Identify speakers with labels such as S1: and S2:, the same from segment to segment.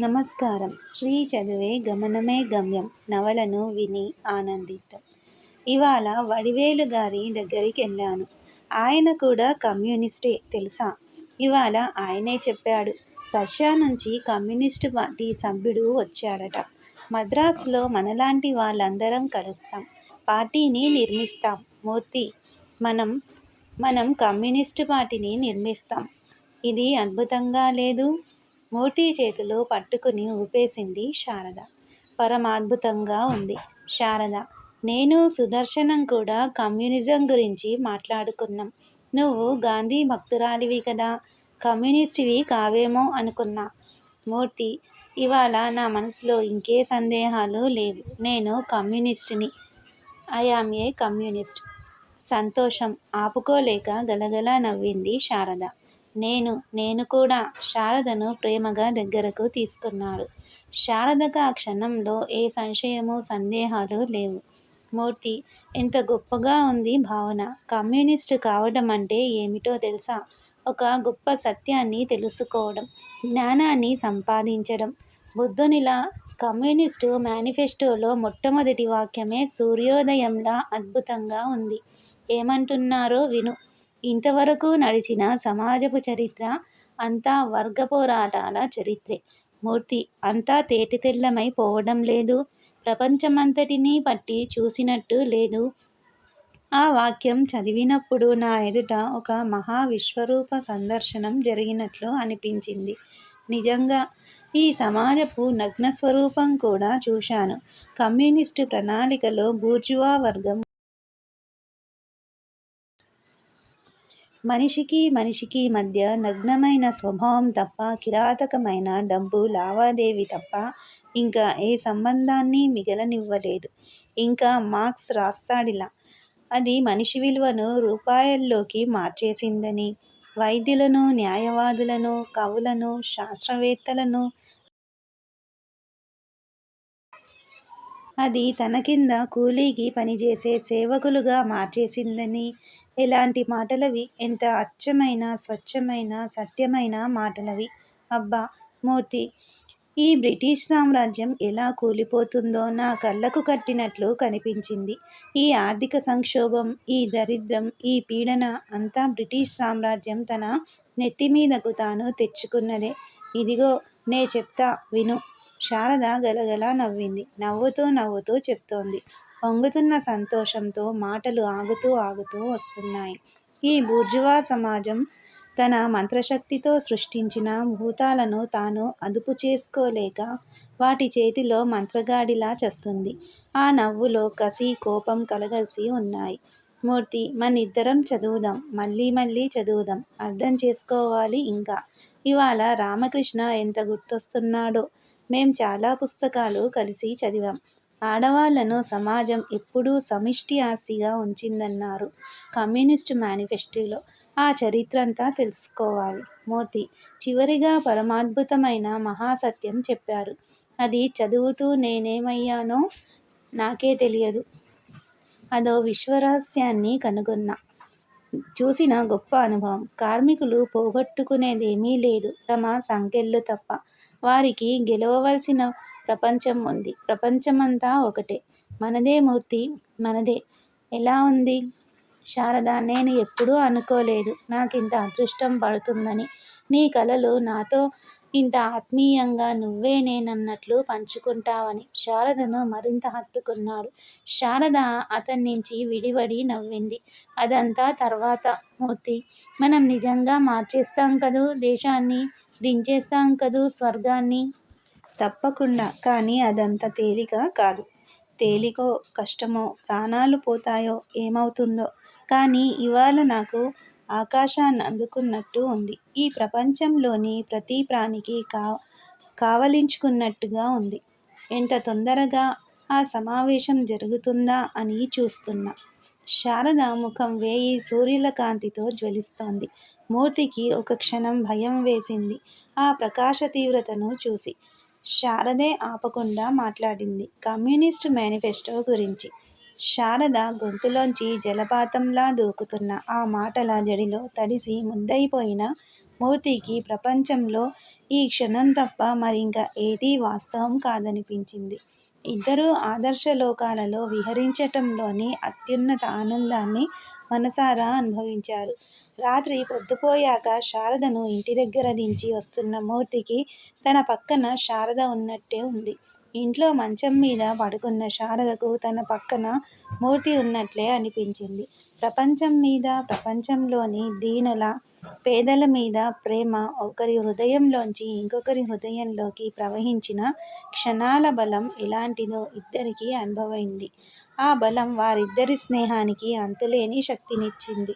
S1: నమస్కారం. శ్రీ చదివే గమనమే గమ్యం. నవలను విని ఆనందిద్దాం. ఇవాళ వడివేలు గారి దగ్గరికి వెళ్ళాను. ఆయన కూడా కమ్యూనిస్టే తెలుసా? ఇవాళ ఆయనే చెప్పాడు. రష్యా నుంచి కమ్యూనిస్టు పార్టీ సభ్యుడు వచ్చాడట. మద్రాసులో మనలాంటి వాళ్ళందరం కలుస్తాం. పార్టీని నిర్మిస్తాం. మూర్తి మనం మనం కమ్యూనిస్టు పార్టీని నిర్మిస్తాం. ఇది అద్భుతంగా లేదు? మూర్తి చేతులు పట్టుకుని ఊపేసింది శారద. పరమాద్భుతంగా ఉంది. శారద నేను సుదర్శనం కూడా కమ్యూనిజం గురించి మాట్లాడుకున్నాం. నువ్వు గాంధీ భక్తురాలివి కదా. కమ్యూనిస్ట్వి కావేమో అనుకున్నా. మూర్తి ఇవాళ నా మనసులో ఇంకే సందేహాలు లేవు. నేను కమ్యూనిస్ట్ని. ఐఆమ్ ఏ కమ్యూనిస్ట్ సంతోషం ఆపుకోలేక గలగల నవ్వింది శారద. నేను నేను కూడా శారదను ప్రేమగా దగ్గరకు తీసుకున్నాడు. శారదకు ఆ క్షణంలో ఏ సంశయము సందేహాలు లేవు. మూర్తి ఎంత గొప్పగా ఉంది భావన. కమ్యూనిస్టు కావడం అంటే ఏమిటో తెలుసా? ఒక గొప్ప సత్యాన్ని తెలుసుకోవడం జ్ఞానాన్ని సంపాదించడం. బుద్ధునిలా కమ్యూనిస్టు మేనిఫెస్టోలో మొట్టమొదటి వాక్యమే సూర్యోదయంలా అద్భుతంగా ఉంది. ఏమంటున్నారో విను. ఇంతవరకు నడిచిన సమాజపు చరిత్ర అంతా వర్గ పోరాటాల చరిత్రే. మూర్తి అంతా తేటితెల్లమై పోవడం లేదు. ప్రపంచమంతటినీ పట్టి చూసినట్టు లేదు. ఆ వాక్యం చదివినప్పుడు నా ఎదుట ఒక మహా విశ్వరూప సందర్శనం జరిగినట్లు అనిపించింది. నిజంగా ఈ సమాజపు నగ్న స్వరూపం కూడా చూశాను. కమ్యూనిస్టు ప్రణాళికలో బూర్జువా వర్గం మనిషికి మనిషికి మధ్య నగ్నమైన స్వభావం తప్ప కిరాతకమైన డబ్బు లావాదేవీ తప్ప ఇంకా ఏ సంబంధాన్ని మిగలనివ్వలేదు. ఇంకా మార్క్స్ రాస్తాడిలా. అది మనిషి విలువను రూపాయల్లోకి మార్చేసిందని వైద్యులను న్యాయవాదులను కవులను శాస్త్రవేత్తలను. అది తన కింద కూలీకి పనిచేసే సేవకులుగా మార్చేసిందని ఎలాంటి మాటలవి? ఎంత అచ్చమైన స్వచ్ఛమైన సత్యమైన మాటలవి? అబ్బా! మూర్తి ఈ బ్రిటిష్ సామ్రాజ్యం ఎలా కూలిపోతుందో నా కళ్ళకు కట్టినట్లు కనిపించింది. ఈ ఆర్థిక సంక్షోభం ఈ దరిద్రం ఈ పీడన అంతా బ్రిటిష్ సామ్రాజ్యం తన నెత్తి మీదకు తాను తెచ్చుకున్నదే. ఇదిగో నే చెప్తా విను. శారద గలగల నవ్వింది. నవ్వుతూ నవ్వుతూ చెప్తోంది. పొంగుతున్న సంతోషంతో మాటలు ఆగుతూ ఆగుతూ వస్తున్నాయి. ఈ బూర్జువా సమాజం తన మంత్రశక్తితో సృష్టించిన భూతాలను తాను అదుపు చేసుకోలేక వాటి చేతిలో మంత్రగాడిలా చస్తుంది. ఆ నవ్వులో కసి కోపం కలగలిసి ఉన్నాయి. మూర్తి మనిద్దరం చదువుదాం మళ్ళీ మళ్ళీ చదువుదాం అర్థం చేసుకోవాలి ఇంకా. ఇవాళ రామకృష్ణ ఎంత గుర్తొస్తున్నాడో. మేం చాలా పుస్తకాలు కలిసి చదివాం. ఆడవాళ్ళను సమాజం ఎప్పుడూ సమిష్టి ఆశిగా ఉంచిందన్నారు కమ్యూనిస్టు మేనిఫెస్టోలో. ఆ చరిత్ర అంతా తెలుసుకోవాలి. మూర్తి చివరిగా పరమాద్భుతమైన మహాసత్యం చెప్పారు. అది చదువుతూ నేనేమయ్యానో నాకే తెలియదు. అదో విశ్వరహస్యాన్ని కనుగొన్నా. చూసిన గొప్ప అనుభవం. కార్మికులు పోగొట్టుకునేదేమీ లేదు. తమ సంఖ్యలు తప్ప వారికి గెలవవలసిన ప్రపంచం ఉంది. ప్రపంచమంతా ఒకటే. మనదే మూర్తి మనదే. ఎలా ఉంది? శారద నేను ఎప్పుడూ అనుకోలేదు. నాకు ఇంత అదృష్టం పడుతుందని. నీ కలలు నాతో ఇంత ఆత్మీయంగా నువ్వే నేనన్నట్లు పంచుకుంటావని శారదను మరింత హత్తుకున్నాడు. శారద అతని నుంచి విడివడి నవ్వింది. అదంతా తర్వాత మూర్తి. మనం నిజంగా మార్చేస్తాం కదూ? దేశాన్ని దించేస్తాం కదూ? స్వర్గాన్ని? తప్పకుండా. కానీ అదంత తేలిక కాదు. తేలికో కష్టమో ప్రాణాలు పోతాయో ఏమవుతుందో. కానీ ఇవాళ నాకు ఆకాశాన్ని అందుకున్నట్టు ఉంది. ఈ ప్రపంచంలోని ప్రతి ప్రాణికి కా కావలించుకున్నట్టుగా ఉంది. ఎంత తొందరగా ఆ సమావేశం జరుగుతుందా అని చూస్తున్నా. శారద ముఖం వేయి సూర్యుల కాంతితో జ్వలిస్తోంది. మూర్తికి ఒక క్షణం భయం వేసింది. ఆ ప్రకాశ తీవ్రతను చూసి శారదే ఆపకుండా మాట్లాడింది కమ్యూనిస్ట్ మేనిఫెస్టో గురించి శారద గొంతులోంచి జలపాతంలా దూకుతున్న ఆ మాటల జడిలో తడిసి ముద్దయిపోయిన మూర్తికి ప్రపంచంలో ఈ క్షణం తప్ప మరింక ఏదీ వాస్తవం కాదనిపించింది. ఇద్దరూ ఆదర్శ లోకాలలో విహరించటంలోని అత్యున్నత ఆనందాన్ని మనసారా అనుభవించారు. రాత్రి పొద్దుపోయాక శారదను ఇంటి దగ్గర దించి వస్తున్న మూర్తికి తన పక్కన శారద ఉన్నట్టే ఉంది. ఇంట్లో మంచం మీద పడుకున్న శారదకు తన పక్కన మూర్తి ఉన్నట్లే అనిపించింది. ప్రపంచం మీద ప్రపంచంలోని దీనుల, పేదల మీద ప్రేమ ఒకరి హృదయంలోంచి ఇంకొకరి హృదయంలోకి ప్రవహించిన క్షణాల బలం ఎలాంటిదో ఇద్దరికీ అనుభవైంది. ఆ బలం వారిద్దరి స్నేహానికి అంతులేని శక్తినిచ్చింది.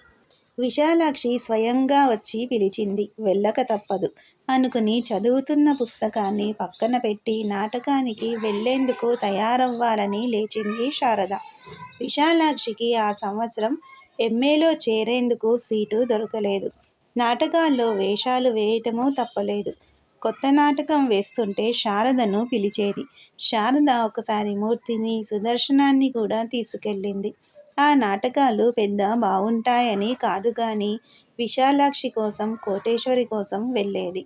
S1: విశాలాక్షి స్వయంగా వచ్చి పిలిచింది. వెళ్ళక తప్పదు అనుకుని చదువుతున్న పుస్తకాన్ని పక్కన పెట్టి నాటకానికి వెళ్ళేందుకు తయారవ్వాలని లేచింది శారద. విశాలాక్షికి ఆ సంవత్సరం ఎంఏలో చేరేందుకు సీటు దొరకలేదు. నాటకాల్లో వేషాలు వేయటమూ తప్పలేదు. కొత్త నాటకం వేస్తుంటే శారదను పిలిచేది. శారద ఒకసారి మూర్తిని, సుదర్శనాన్ని కూడా తీసుకెళ్ళింది. ఆ నాటకాలు పెద్ద బాగుంటాయని కాదు కానీ విశాలాక్షి కోసం, కోటేశ్వరి కోసం వెళ్ళేది.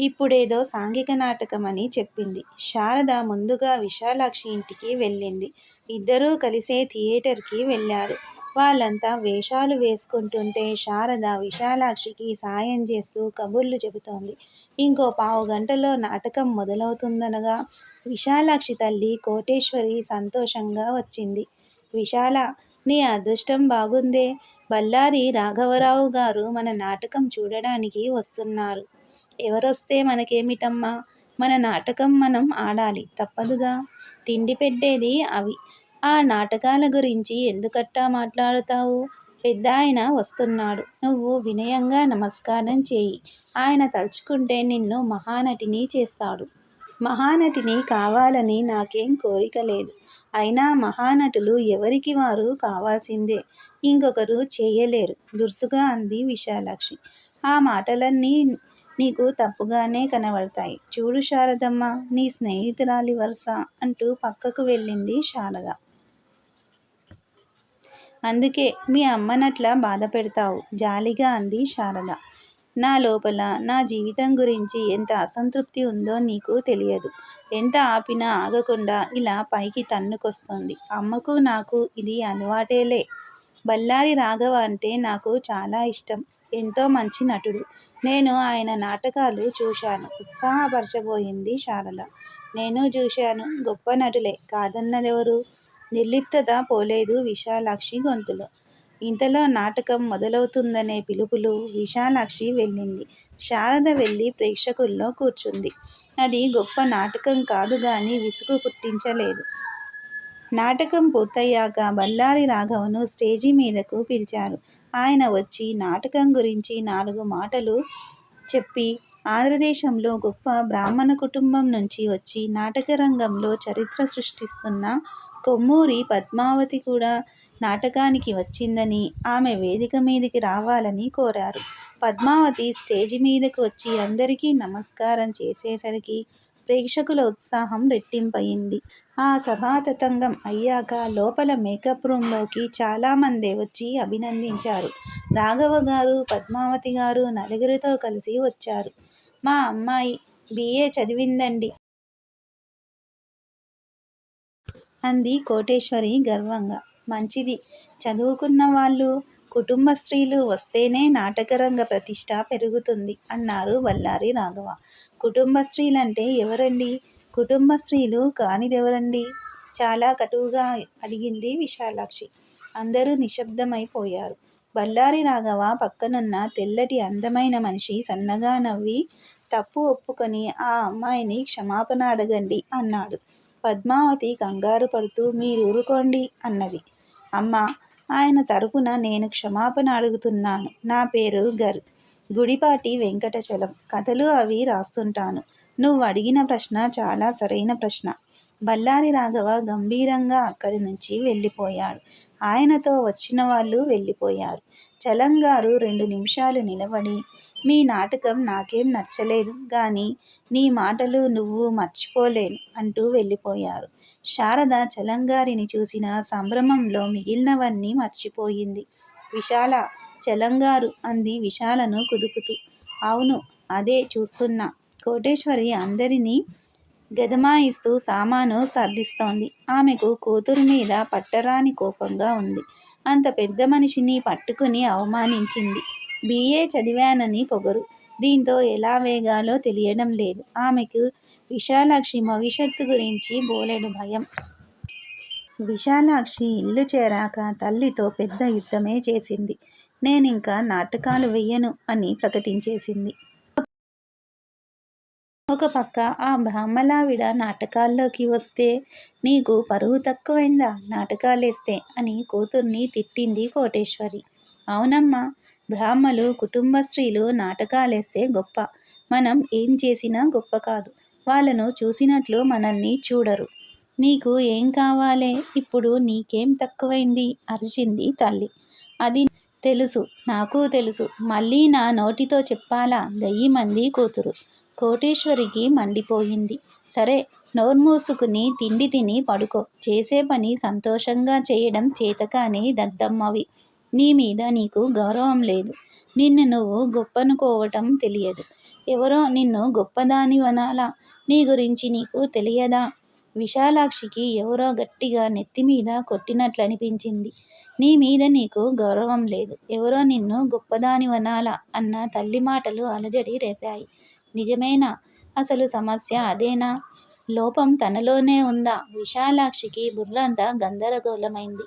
S1: ఇప్పుడేదో సాంఘిక నాటకమని చెప్పింది. శారద ముందుగా విశాలాక్షి ఇంటికి వెళ్ళింది. ఇద్దరూ కలిసే థియేటర్కి వెళ్ళారు. వాళ్ళంతా వేషాలు వేసుకుంటుంటే శారద విశాలాక్షికి సాయం చేస్తూ కబుర్లు చెబుతోంది. ఇంకో పావు గంటలో నాటకం మొదలవుతుందనగా విశాలాక్షి తల్లి కోటేశ్వరి సంతోషంగా వచ్చింది. విశాలా! నీ అదృష్టం బాగుందే. బళ్ళారి రాఘవరావు గారు మన నాటకం చూడడానికి వస్తున్నారు. ఎవరొస్తే మనకేమిటమ్మా? మన నాటకం మనం ఆడాలి. తప్పదుగా! తిండి పెట్టేది అవి. ఆ నాటకాల గురించి ఎందుకట్టా మాట్లాడతావు? పెద్దాయన వస్తున్నాడు. నువ్వు వినయంగా నమస్కారం చేయి ఆయన తలుచుకుంటే నిన్ను మహానటిని చేస్తాడు. మహానటిని కావాలని నాకేం కోరిక లేదు అయినా మహానటులు ఎవరికి వారు కావాల్సిందే. ఇంకొకరు చేయలేరు దురుసుగా అంది విశాలాక్షి. ఆ మాటలన్నీ నీకు తప్పుగానే కనబడతాయి. చూడు శారదమ్మ నీ స్నేహితురాలి వరస అంటూ పక్కకు వెళ్ళింది శారద. అందుకే మీ అమ్మనట్లా బాధపెడతావు జాలిగా అంది శారద. నా లోపల నా జీవితం గురించి ఎంత అసంతృప్తి ఉందో నీకు తెలియదు. ఎంత ఆపినా ఆగకుండా ఇలా పైకి తన్నుకొస్తోంది. అమ్మకు నాకు ఇది అలవాటేలే. బళ్ళారి రాఘవ అంటే నాకు చాలా ఇష్టం. ఎంతో మంచి నటుడు. నేను ఆయన నాటకాలు చూశాను ఉత్సాహపరచబోయింది శారద. నేను చూశాను. గొప్ప నటులే కాదన్నదెవరు? నిర్లిప్తత పోలేదు విశాలాక్షి గొంతులో. ఇంతలో నాటకం మొదలవుతుందనే పిలుపులు. విశాలాక్షి వెళ్ళింది. శారద వెళ్ళి ప్రేక్షకుల్లో కూర్చుంది. అది గొప్ప నాటకం కాదు గాని విసుగు పుట్టించలేదు. నాటకం పూర్తయ్యాక బళ్ళారి రాఘవను స్టేజిమీదకు పిలిచారు. ఆయన వచ్చి నాటకం గురించి నాలుగు మాటలు చెప్పి ఆంధ్రదేశంలో గొప్ప బ్రాహ్మణ కుటుంబం నుంచి వచ్చి నాటకరంగంలో చరిత్ర సృష్టిస్తున్న కొమ్మూరి పద్మావతి కూడా నాటకానికి వచ్చిందని, ఆమె వేదిక మీదకి రావాలని కోరారు. పద్మావతి స్టేజిమీదకు వచ్చి అందరికీ నమస్కారం చేసేసరికి ప్రేక్షకుల ఉత్సాహం రెట్టింపయింది. ఆ సభాతతంగం అయ్యాక లోపల మేకప్ రూమ్లోకి చాలామందే వచ్చి అభినందించారు. రాఘవ గారు పద్మావతి గారు నలుగురితో కలిసి వచ్చారు. మా అమ్మాయి బిఏ చదివిందండి అంది కోటేశ్వరి గర్వంగా. మంచిది. చదువుకున్న వాళ్ళు కుటుంబ స్త్రీలు వస్తేనే నాటకరంగ ప్రతిష్ట పెరుగుతుంది అన్నారు బళ్ళారి రాఘవ. కుటుంబ స్త్రీలంటే ఎవరండి కుటుంబ స్త్రీలు కానిదెవరండి చాలా కటువుగా అడిగింది విశాలాక్షి. అందరూ నిశ్శబ్దమైపోయారు బల్లారి బళ్ళారి రాఘవ పక్కనున్న తెల్లటి అందమైన మనిషి సన్నగా నవ్వి తప్పు ఒప్పుకొని ఆ అమ్మాయిని క్షమాపణ అడగండి అన్నాడు. పద్మావతి కంగారు పడుతూ మీరు ఊరుకోండి అన్నది. అమ్మా! ఆయన తరపున నేను క్షమాపణ అడుగుతున్నాను. నా పేరు గర్. గుడిపాటి వెంకటచలం కథలు అవి రాస్తుంటాను. నువ్వు అడిగిన ప్రశ్న చాలా సరైన ప్రశ్న. బళ్ళారి రాఘవ గంభీరంగా అక్కడి నుంచి వెళ్ళిపోయాడు. ఆయనతో వచ్చిన వాళ్ళు వెళ్ళిపోయారు. చలంగారు రెండు నిమిషాలు నిలబడి మీ నాటకం నాకేం నచ్చలేదు కానీ నీ మాటలు నువ్వు మర్చిపోలేను అంటూ వెళ్ళిపోయారు. శారద చలంగారిని చూసిన సంభ్రమంలో మిగిలినవన్నీ మర్చిపోయింది. విశాల చలంగారు అంది విశాలను కుదుపుతూ. అవును. అదే చూస్తున్నా. కోటేశ్వరి అందరినీ గదమాయిస్తూ సామాను సర్దిస్తోంది. ఆమెకు కూతురు మీద పట్టరాని కోపంగా ఉంది. అంత పెద్ద మనిషిని పట్టుకుని అవమానించింది. బీఏ చదివానని పొగరు. దీంతో ఎలా వేగాలో తెలియడం లేదు. ఆమెకు విశాలాక్షి భవిష్యత్తు గురించి బోలెడు భయం. విశాలాక్షి ఇల్లు చేరాక తల్లితో పెద్ద యుద్ధమే చేసింది. నేనింకా నాటకాలు వెయ్యను అని ప్రకటించేసింది. ఒక పక్క ఆ బ్రాహ్మలావిడ నాటకాల్లోకి వస్తే నీకు పరువు తక్కువైందా నాటకాలేస్తే అని కూతుర్ని తిట్టింది కోటేశ్వరి. అవునమ్మా! బ్రాహ్మలు కుటుంబ స్త్రీలు నాటకాలేస్తే గొప్ప. మనం ఏం చేసినా గొప్ప కాదు. వాళ్ళను చూసినట్లు మనల్ని చూడరు. నీకు ఏం కావాలే ఇప్పుడు నీకేం తక్కువైంది అరిచింది తల్లి. అది తెలుసు నాకు తెలుసు మళ్ళీ నా నోటితో చెప్పాలా గయ్యిమంది కూతురు. కోటేశ్వరికి మండిపోయింది. సరే నోర్మూసుకుని తిండి తిని పడుకో. చేసే పని సంతోషంగా చేయడం చేతకాని దద్దమ్మవి. నీ మీద నీకు గౌరవం లేదు. నిన్ను నువ్వు గొప్పనుకోవటం తెలియదు. ఎవరో నిన్ను గొప్పదాని వనాలా నీ గురించి నీకు తెలియదా? విశాలాక్షికి ఎవరో గట్టిగా నెత్తి మీద కొట్టినట్లు అనిపించింది నీ మీద నీకు గౌరవం లేదు. ఎవరో నిన్ను గొప్పదాని వనాలా అన్న తల్లి మాటలు అలజడి రేపాయి. నిజమేనా? అసలు సమస్య అదేనా? లోపం తనలోనే ఉందా? విశాలాక్షికి బుర్రంతా గందరగోళమైంది.